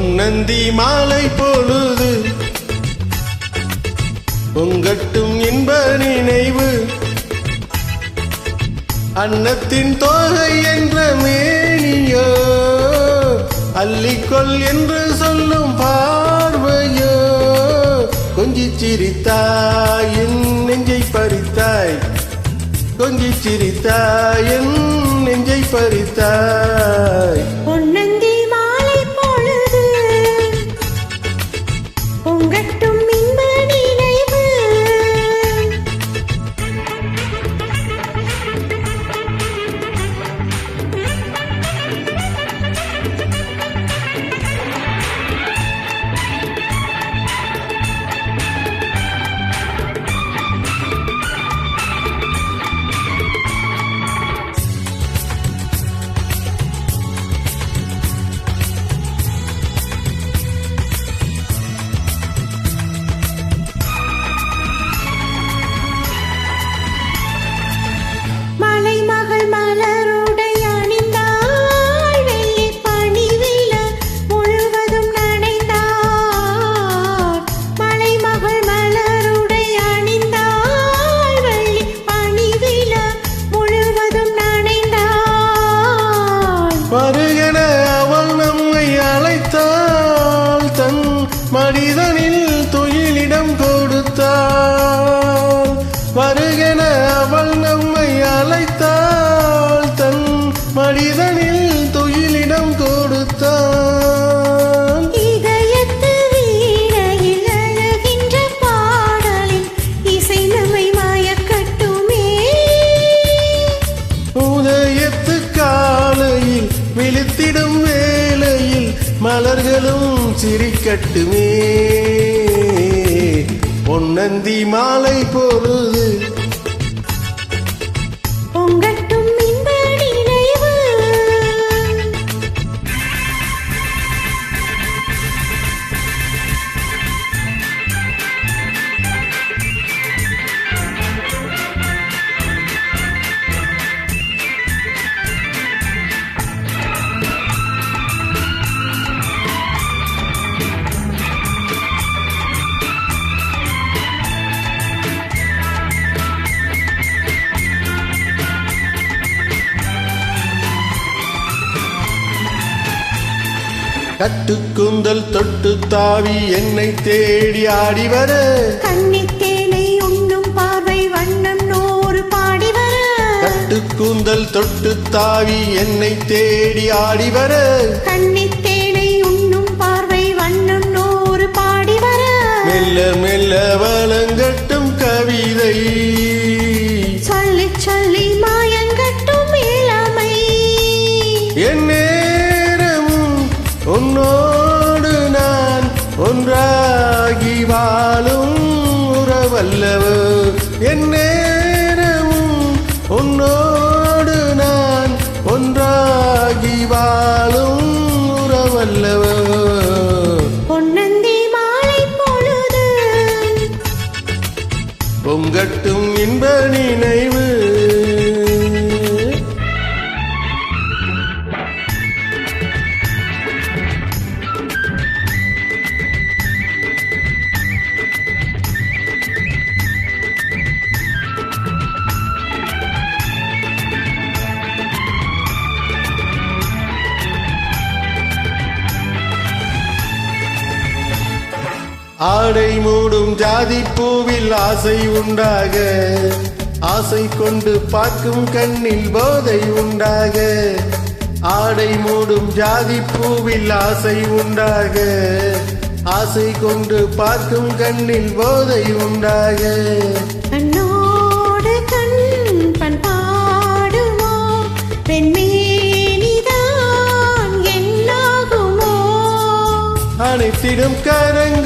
பொன்னந்தி மாலை பொழுது பொங்கட்டும் இன்ப நினைவு. அன்னத்தின் தோகை என்ற மேனியோ அள்ளிக்கொள் என்று சொல்லும் பார்வையோ. கொஞ்சி சிரித்தாய் என் நெஞ்சை பறித்தாய். கொஞ்சி சிரித்தாய் என் நெஞ்சை பறித்தாய். சிரிக்கட்டுமே பொன்னந்தி மாலை பொழுது கட்டுக்குந்தல் தொட்டு தாவி என்னை தேடி ஆடி வர. கன்னித்தேனை உண்ணும் பார்வை வண்ணம் நூறு பாடி வர. கட்டுக்கூந்தல் தொட்டு தாவி என்னை தேடி ஆடி வர. உன்னோடு நான் ஒன்றாகி வாழும் உறவல்லவோ? என் நேரமும் உன்னோடு நான் ஒன்றாகி வாழும் உறவல்லவோ? பொன்னந்தி மாலை பொழுது பொங்கட்டும் இன்ப நினைவு ஆடை மூடும் ஜாதி பூவில் ஆசை உண்டாக. ஆசை கொண்டு பார்க்கும் கண்ணில் போதை உண்டாக. ஆடை மூடும் ஜாதி பூவில் ஆசை உண்டாக. ஆசை கொண்டு பார்க்கும் கண்ணில் போதை உண்டாக. கண்ணோடு கண் பண்பாடுமோ பெண்மேனிதான் என்னாகுமோ. அனைத்திடும் கரங்களில்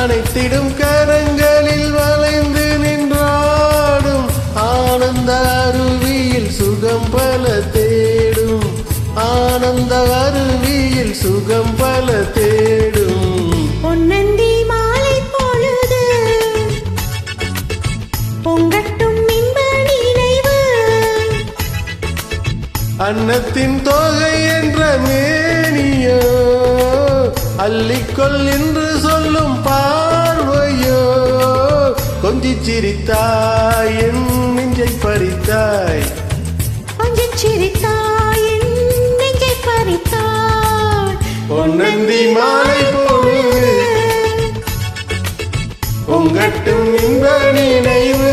அனைத்திடும் கரங்களில் வளைந்து நின்றாடும். ஆனந்த அருவியில் சுகம் பல தேடும். ஆனந்த அருவியில் சுகம் பல தேடும். பொன்னந்தி மாலை பொழுது பொங்கட்டும் நினைவு. அன்னத்தின் தொகை என்ற மே அள்ளிக்கொள் என்று சொல்லும் பார்வையோ கொஞ்சி சிரித்தாய் என் நெஞ்சை பறித்தாய். கொஞ்சி சிரித்தாய் நெஞ்சை பறித்தாய். பொன்னந்தி மாலை போடு பொங்கட்டும் இன்ப நினைவு.